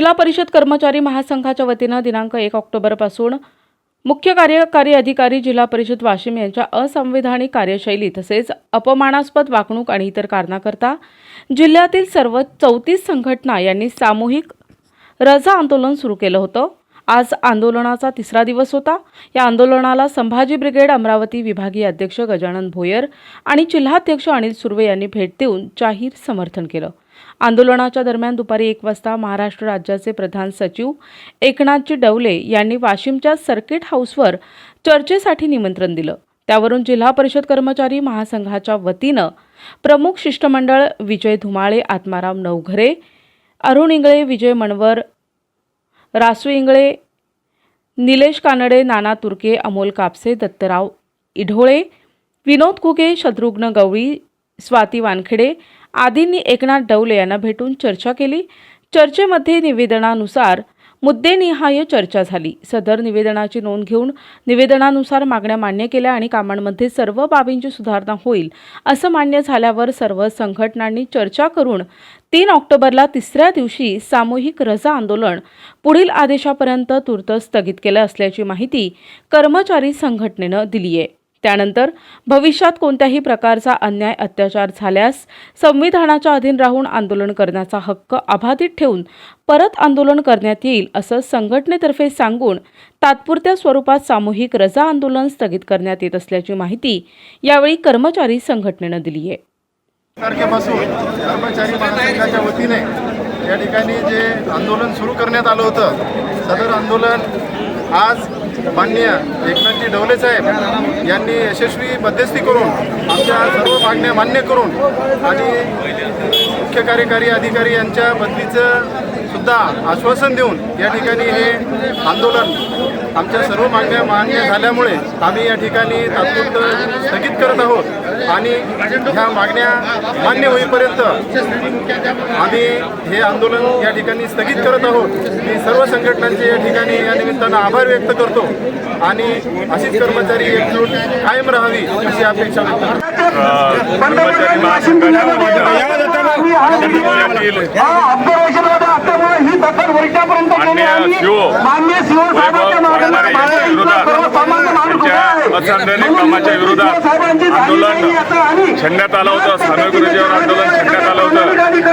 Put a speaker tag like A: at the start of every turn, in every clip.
A: जिल्हा परिषद कर्मचारी महासंघाच्या वतीनं दिनांक एक ऑक्टोबरपासून मुख्य कार्यकारी अधिकारी जिल्हा परिषद वाशिम यांच्या असंविधानिक कार्यशैली तसेच अपमानास्पद वागणूक आणि इतर कारणाकरता जिल्ह्यातील सर्व चौतीस संघटना यांनी सामूहिक रजा आंदोलन सुरू केलं होतं. आज आंदोलनाचा तिसरा दिवस होता. या आंदोलनाला संभाजी ब्रिगेड अमरावती विभागीय अध्यक्ष गजानन भोयर आणि जिल्हाध्यक्ष अनिल सुर्वे यांनी भेट देऊन जाहीर समर्थन केलं. आंदोलनाच्या दरम्यान दुपारी एक वाजता महाराष्ट्र राज्याचे प्रधान सचिव एकनाथजी डवले यांनी वाशिमच्या सर्किट हाऊसवर चर्चेसाठी निमंत्रण दिलं. त्यावरून जिल्हा परिषद कर्मचारी महासंघाच्या वतीनं प्रमुख शिष्टमंडळ विजय धुमाळे आत्माराम नवघरे अरुण इंगळे विजय मणवर रासू इंगळे निलेश कानडे नाना तुर्के अमोल कापसे दत्तराव इढोळे विनोद कुके शत्रुघ्न गवळी स्वाती वानखेडे आदींनी एकनाथ डवले यांना भेटून चर्चा केली. चर्चेमध्ये निवेदनानुसार मुद्देनिहाय चर्चा झाली. सदर निवेदनाची नोंद घेऊन निवेदनानुसार मागण्या मान्य केल्या आणि कामांमध्ये सर्व बाबींची सुधारणा होईल असं मान्य झाल्यावर सर्व संघटनांनी चर्चा करून तीन ऑक्टोबरला तिसऱ्या दिवशी सामूहिक रजा आंदोलन पुढील आदेशापर्यंत तूर्त स्थगित केलं असल्याची माहिती कर्मचारी संघटनेनं दिली आहे त्यानंतर भविष्यात कोणत्याही प्रकारचा अन्याय अत्याचार झाल्यास संविधानाच्या अधीन राहून आंदोलन करण्याचा हक्क अबाधित ठेवून परत आंदोलन करण्यात येईल असं संघटनेतर्फे सांगून तात्पुरत्या स्वरूपात सामूहिक रजा आंदोलन स्थगित करण्यात येत असल्याची माहिती यावेळी कर्मचारी संघटनेनं दिली आहे.
B: तारखेपासून कर्मचारी महासंघाच्या वतीने या ठिकाणी जे आंदोलन सुरू करण्यात आलं होतं सदर आंदोलन आज माननीय एकनाथजी ढवले साहेब यांनी यशस्वी मध्यस्थी करून आमच्या सर्व मागण्या मान्य करून आणि मुख्य कार्यकारी अधिकारी यांच्या बदलीचं सुद्धा आश्वासन देऊन या ठिकाणी हे आंदोलन आमच्या सर्व मागण्या मान्य झाल्यामुळे आम्ही या ठिकाणी तात्पुरतं स्थगित करत आहोत आणि ह्या मागण्या मान्य होईपर्यंत आम्ही हे आंदोलन या ठिकाणी स्थगित करत आहोत. मी सर्व संघटनांचे या ठिकाणी या निमित्तानं आभार व्यक्त करतो आणि अशीच कर्मचारी एकजूट कायम राहावी अशी अपेक्षा व्यक्त करतो
C: कर्मचारी महासंघाच्या मान्य शिव वैभव वाघमारे यांच्या विरोधात त्यांच्या कामाच्या विरोधात आंदोलन छेडण्यात आलं होतं. सामूहिक गुरुजीवर आंदोलन छेडण्यात आलं होतं.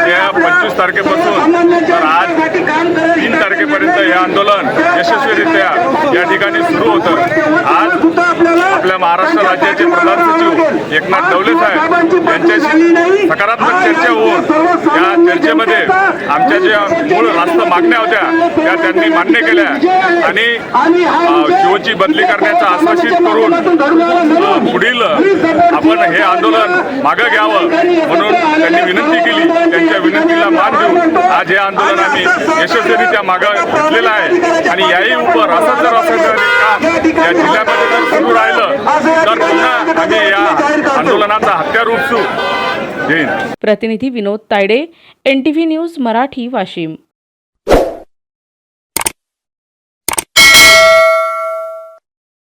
C: त्या पंचवीस तारखेपासून तर आज तीन तारखेपर्यंत हे आंदोलन यशस्वीरित्या या ठिकाणी सुरू होतं. आज आपल्या महाराष्ट्र राज्याचे प्रधान सचिव एकनाथ डवले साहेब यांच्याशी सकारात्मक चर्चा होऊन या चर्चेमध्ये आमच्या ज्या मूळ रास्त मागण्या होत्या त्या त्यांनी मान्य केल्या. आणि शिवची बदली करण्याचं आश्वासित करून पुढील आपण हे आंदोलन मागं घ्यावं म्हणून त्यांनी विनंती केली. त्यांच्या विनंतीला मान देऊन आज हे आंदोलन आम्ही यशस्वीरित्या मागं घेतलेलं आहे. आणि याही उपर असंच जर असं जर काम या जिल्ह्यामध्ये जर सुरू राहिलं. तर पुन्हा आम्ही या आंदोलनाचा हत्यार उपसू
A: प्रतिनिधी Vinod Tayde N T V news Marathi Washim.